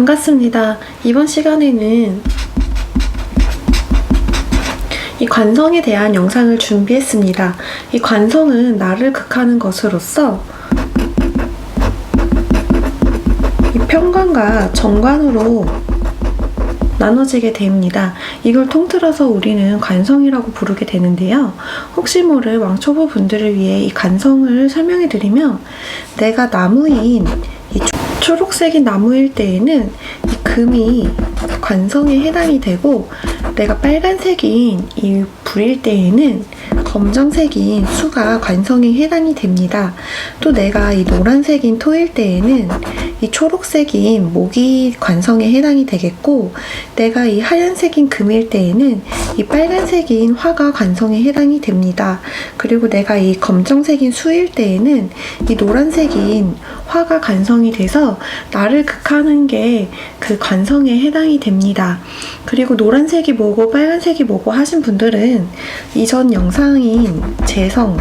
반갑습니다. 이번 시간에는 이 관성에 대한 영상을 준비했습니다. 이 관성은 나를 극하는 것으로서 이 편관과 정관으로 나눠지게 됩니다. 이걸 통틀어서 우리는 관성이라고 부르게 되는데요. 혹시 모를 왕초보 분들을 위해 이 관성을 설명해 드리면 내가 나무인 이 초- 초록색인 나무일 때에는 이 금이 관성에 해당이 되고 내가 빨간색인 이 불일 때에는 검정색인 수가 관성에 해당이 됩니다. 또 내가 이 노란색인 토일 때에는 이 초록색인 목이 관성에 해당이 되겠고 내가 이 하얀색인 금일 때에는 이 빨간색인 화가 관성에 해당이 됩니다. 그리고 내가 이 검정색인 수일 때에는 이 노란색인 화가 관성이 돼서 나를 극하는 게 그 관성에 해당이 됩니다. 그리고 노란색이 뭐고 빨간색이 뭐고 하신 분들은 이전 영상인 재성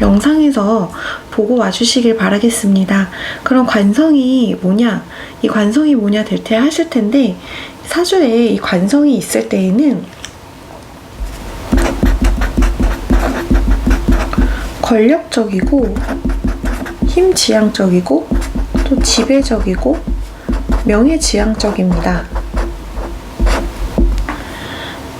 영상에서 보고 와주시길 바라겠습니다. 그럼 관성이 뭐냐? 이 관성이 뭐냐 될때 하실 텐데 사주에 이 관성이 있을 때에는 권력적이고 힘지향적이고 또 지배적이고 명예지향적입니다.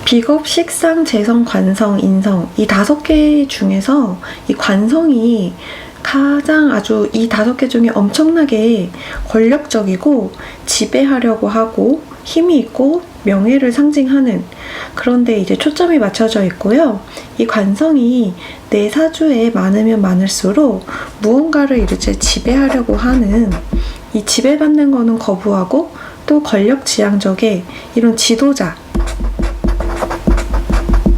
비겁, 식상, 재성, 관성, 인성 이 다섯 개 중에서 이 관성이 가장 아주 이 다섯 개 중에 엄청나게 권력적이고 지배하려고 하고 힘이 있고 명예를 상징하는 그런데 이제 초점이 맞춰져 있고요. 이 관성이 내 사주에 많으면 많을수록 무언가를 이제 지배하려고 하는 이 지배받는 거는 거부하고 또 권력 지향적의 이런 지도자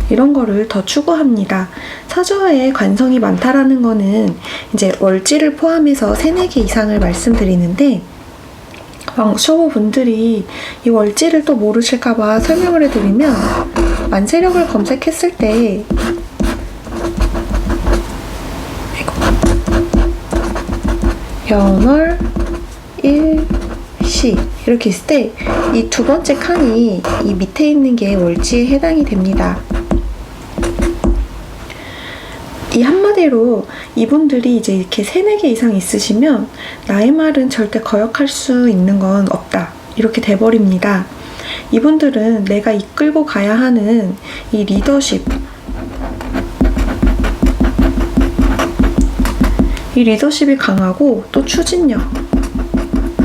이런 거를 더 추구합니다. 사주에 관성이 많다라는 거는 이제 월지를 포함해서 3, 4개 이상을 말씀드리는데 왕초보 분들이 이 월지를 또 모르실까봐 설명을 해드리면 만세력을 검색했을 때 연월 일시 이렇게 있을 때 이 두 번째 칸이 이 밑에 있는 게 월지에 해당이 됩니다. 이 한마디로 이분들이 이제 이렇게 세네 개 이상 있으시면 나의 말은 절대 거역할 수 있는 건 없다. 이렇게 돼버립니다. 이분들은 내가 이끌고 가야 하는 이 리더십, 이 리더십이 강하고 또 추진력.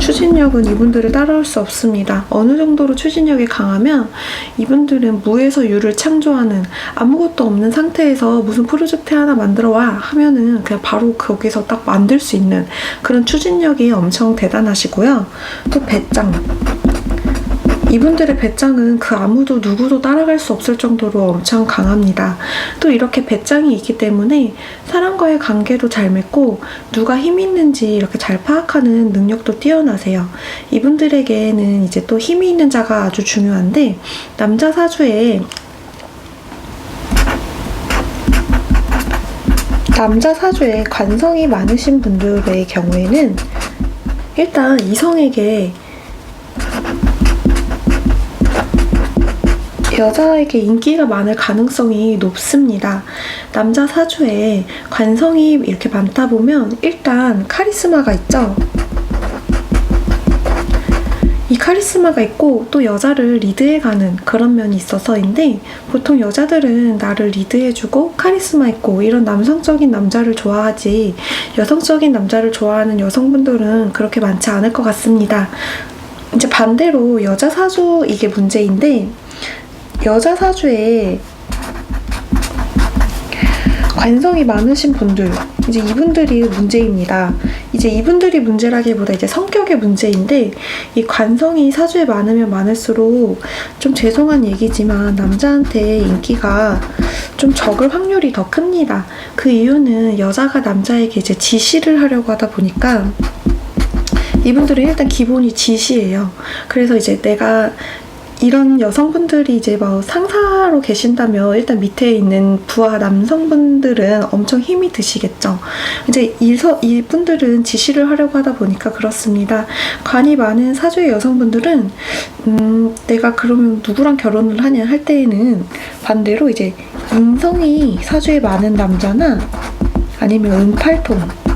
추진력은 이분들을 따라올 수 없습니다. 어느 정도로 추진력이 강하면 이분들은 무에서 유를 창조하는 아무것도 없는 상태에서 무슨 프로젝트 하나 만들어 와 하면은 그냥 바로 거기서 딱 만들 수 있는 그런 추진력이 엄청 대단하시고요. 또 배짱. 이분들의 배짱은 그 아무도 누구도 따라갈 수 없을 정도로 엄청 강합니다. 또 이렇게 배짱이 있기 때문에 사람과의 관계도 잘 맺고 누가 힘 있는지 이렇게 잘 파악하는 능력도 뛰어나세요. 이분들에게는 이제 또 힘이 있는 자가 아주 중요한데 남자 사주에 남자 사주에 관성이 많으신 분들의 경우에는 일단 이성에게 여자에게 인기가 많을 가능성이 높습니다. 남자 사주에 관성이 이렇게 많다 보면 일단 카리스마가 있죠. 이 카리스마가 있고 또 여자를 리드해가는 그런 면이 있어서인데 보통 여자들은 나를 리드해주고 카리스마 있고 이런 남성적인 남자를 좋아하지 여성적인 남자를 좋아하는 여성분들은 그렇게 많지 않을 것 같습니다. 이제 반대로 여자 사주 이게 문제인데 여자 사주에 관성이 많으신 분들 이제 이분들이 문제입니다. 이제 이분들이 문제라기보다 이제 성격의 문제인데 이 관성이 사주에 많으면 많을수록 좀 죄송한 얘기지만 남자한테 인기가 좀 적을 확률이 더 큽니다. 그 이유는 여자가 남자에게 이제 지시를 하려고 하다 보니까 이분들은 일단 기본이 지시예요. 그래서 이제 내가 이런 여성분들이 이제 뭐 상사로 계신다면 일단 밑에 있는 부하 남성분들은 엄청 힘이 드시겠죠. 이제 이서, 이분들은 지시를 하려고 하다 보니까 그렇습니다. 관이 많은 사주의 여성분들은 음, 내가 그러면 누구랑 결혼을 하냐 할 때에는 반대로 이제 인성이 사주에 많은 남자나 아니면 은팔통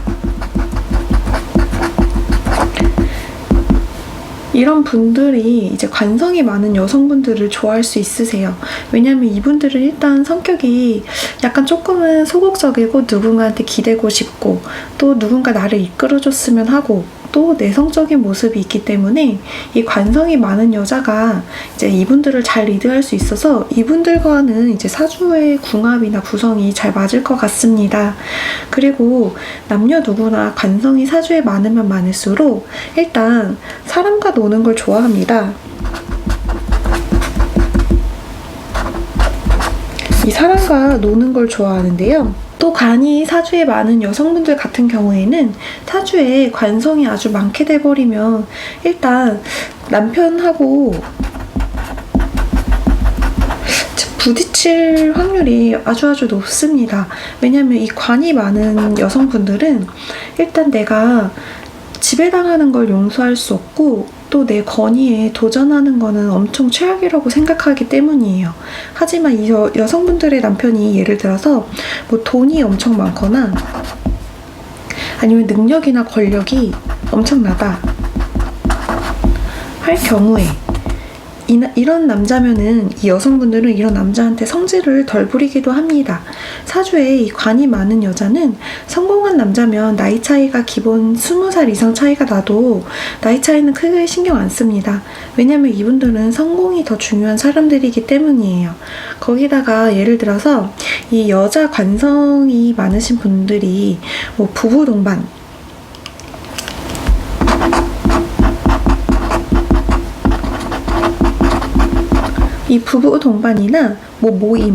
이런 분들이 이제 관성이 많은 여성분들을 좋아할 수 있으세요. 왜냐면 이분들은 일단 성격이 약간 조금은 소극적이고 누군가한테 기대고 싶고 또 누군가 나를 이끌어줬으면 하고 또 내성적인 모습이 있기 때문에 이 관성이 많은 여자가 이제 이분들을 잘 리드할 수 있어서 이분들과는 이제 사주의 궁합이나 구성이 잘 맞을 것 같습니다. 그리고 남녀 누구나 관성이 사주에 많으면 많을수록 일단 사람과 노는 걸 좋아합니다. 이 사람과 노는 걸 좋아하는데요. 또 간이 사주에 많은 여성분들 같은 경우에는 사주에 관성이 아주 많게 돼버리면 일단 남편하고 부딪힐 확률이 아주 아주 높습니다. 왜냐하면 이 관이 많은 여성분들은 일단 내가 지배당하는 걸 용서할 수 없고 또 내 권위에 도전하는 거는 엄청 최악이라고 생각하기 때문이에요. 하지만 이 여, 여성분들의 남편이 예를 들어서 뭐 돈이 엄청 많거나 아니면 능력이나 권력이 엄청나다 할 경우에 이, 이런 남자면은 이 여성분들은 이런 남자한테 성질을 덜 부리기도 합니다. 사주에 이 관이 많은 여자는 성공한 남자면 나이 차이가 기본 20살 이상 차이가 나도 나이 차이는 크게 신경 안 씁니다. 왜냐면 이분들은 성공이 더 중요한 사람들이기 때문이에요. 거기다가 예를 들어서 이 여자 관성이 많으신 분들이 뭐 부부 동반 이 부부 동반이나 뭐 모임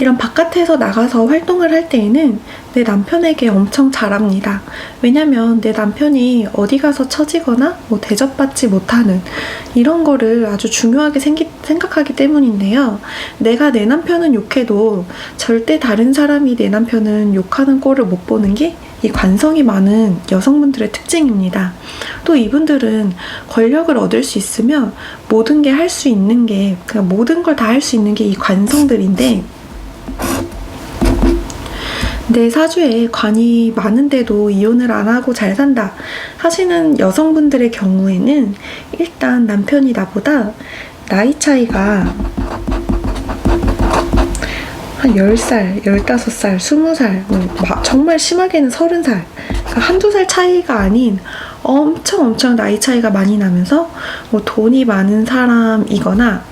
이런 바깥에서 나가서 활동을 할 때에는 내 남편에게 엄청 잘합니다. 왜냐면 내 남편이 어디 가서 처지거나 뭐 대접받지 못하는 이런 거를 아주 중요하게 생기, 생각하기 때문인데요. 내가 내 남편은 욕해도 절대 다른 사람이 내 남편은 욕하는 꼴을 못 보는 게 이 관성이 많은 여성분들의 특징입니다. 또 이분들은 권력을 얻을 수 있으면 모든 게 할 수 있는 게, 그냥 모든 걸 다 할 수 있는 게 이 관성들인데, 내 사주에 관이 많은데도 이혼을 안 하고 잘 산다 하시는 여성분들의 경우에는 일단 남편이 나보다 나이 차이가 한 10살, 15살, 20살, 뭐 마- 정말 심하게는 30살. 그러니까 한두 살 차이가 아닌 엄청 엄청 나이 차이가 많이 나면서 뭐 돈이 많은 사람이거나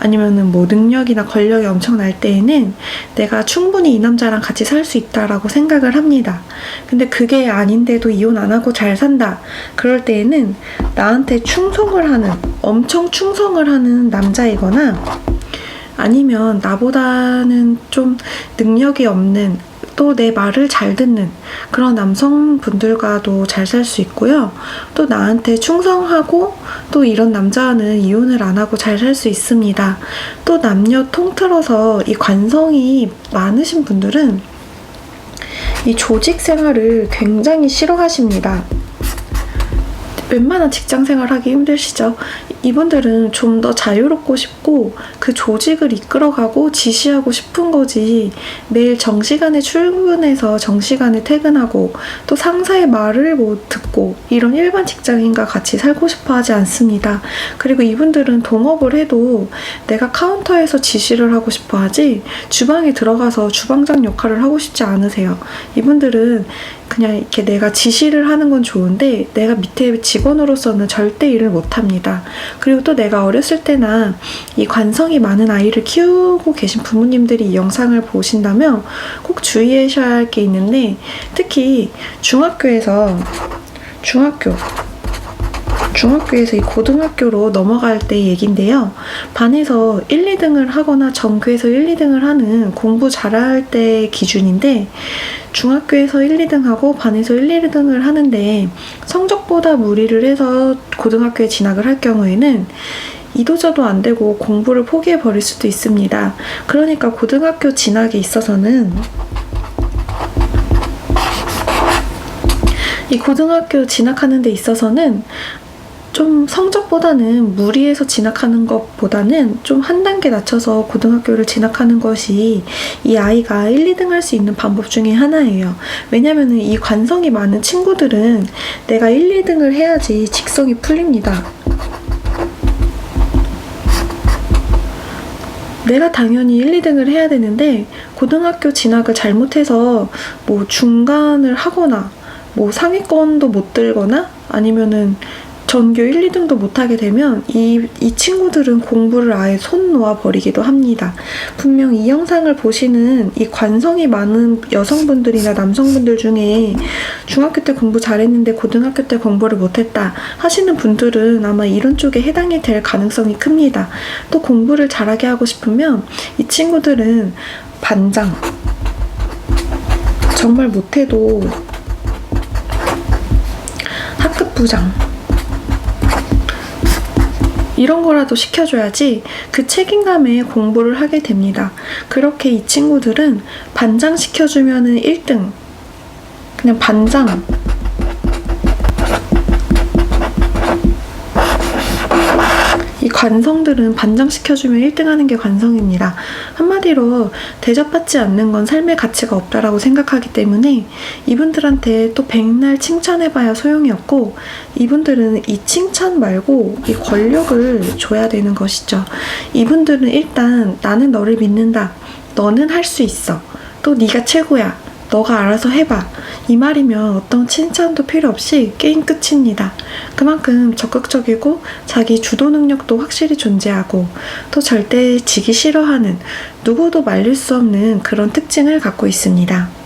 아니면은 뭐 능력이나 권력이 엄청 날 때에는 내가 충분히 이 남자랑 같이 살 수 있다라고 생각을 합니다. 근데 그게 아닌데도 이혼 안 하고 잘 산다. 그럴 때에는 나한테 충성을 하는, 엄청 충성을 하는 남자이거나 아니면 나보다는 좀 능력이 없는 또 내 말을 잘 듣는 그런 남성분들과도 잘 살 수 있고요. 또 나한테 충성하고 또 이런 남자는 이혼을 안 하고 잘 살 수 있습니다. 또 남녀 통틀어서 이 관성이 많으신 분들은 이 조직 생활을 굉장히 싫어하십니다. 웬만한 직장 생활 하기 힘드시죠? 이분들은 좀 더 자유롭고 싶고 그 조직을 이끌어가고 지시하고 싶은 거지 매일 정시간에 출근해서 정시간에 퇴근하고 또 상사의 말을 못 듣고 이런 일반 직장인과 같이 살고 싶어 하지 않습니다. 그리고 이분들은 동업을 해도 내가 카운터에서 지시를 하고 싶어 하지 주방에 들어가서 주방장 역할을 하고 싶지 않으세요. 이분들은 그냥 이렇게 내가 지시를 하는 건 좋은데 내가 밑에 직원으로서는 절대 일을 못 합니다. 그리고 또 내가 어렸을 때나 이 관성이 많은 아이를 키우고 계신 부모님들이 이 영상을 보신다면 꼭 주의하셔야 할 게 있는데 특히 중학교에서 중학교 중학교에서 이 고등학교로 넘어갈 때 얘긴데요. 반에서 1, 2등을 하거나 전교에서 1, 2등을 하는 공부 잘할 때 기준인데 중학교에서 1, 2등 하고 반에서 1, 2등을 하는데 성적보다 무리를 해서 고등학교에 진학을 할 경우에는 이도저도 안 되고 공부를 포기해 버릴 수도 있습니다. 그러니까 고등학교 진학에 있어서는 이 고등학교 진학하는 데 있어서는 좀 성적보다는 무리해서 진학하는 것보다는 좀 한 단계 낮춰서 고등학교를 진학하는 것이 이 아이가 1, 2등 할 수 있는 방법 중에 하나예요. 왜냐면은 이 관성이 많은 친구들은 내가 1, 2등을 해야지 직성이 풀립니다. 내가 당연히 1, 2등을 해야 되는데 고등학교 진학을 잘못해서 뭐 중간을 하거나 뭐 상위권도 못 들거나 아니면은 전교 1, 2등도 못하게 되면 이, 이 친구들은 공부를 아예 손 놓아 버리기도 합니다. 분명 이 영상을 보시는 이 관성이 많은 여성분들이나 남성분들 중에 중학교 때 공부 잘했는데 고등학교 때 공부를 못했다 하시는 분들은 아마 이런 쪽에 해당이 될 가능성이 큽니다. 또 공부를 잘하게 하고 싶으면 이 친구들은 반장 정말 못해도 학급 부장 이런 거라도 시켜줘야지 그 책임감에 공부를 하게 됩니다. 그렇게 이 친구들은 반장 시켜주면은 1등. 그냥 반장. 이 관성들은 반장 시켜주면 1등 하는 게 관성입니다. 한마디로 대접받지 않는 건 삶의 가치가 없다라고 생각하기 때문에 이분들한테 또 백날 칭찬해봐야 소용이 없고 이분들은 이 칭찬 말고 이 권력을 줘야 되는 것이죠. 이분들은 일단 나는 너를 믿는다. 너는 할 수 있어. 또 네가 최고야. 너가 알아서 해봐. 이 말이면 어떤 칭찬도 필요 없이 게임 끝입니다. 그만큼 적극적이고 자기 주도 능력도 확실히 존재하고 또 절대 지기 싫어하는 누구도 말릴 수 없는 그런 특징을 갖고 있습니다.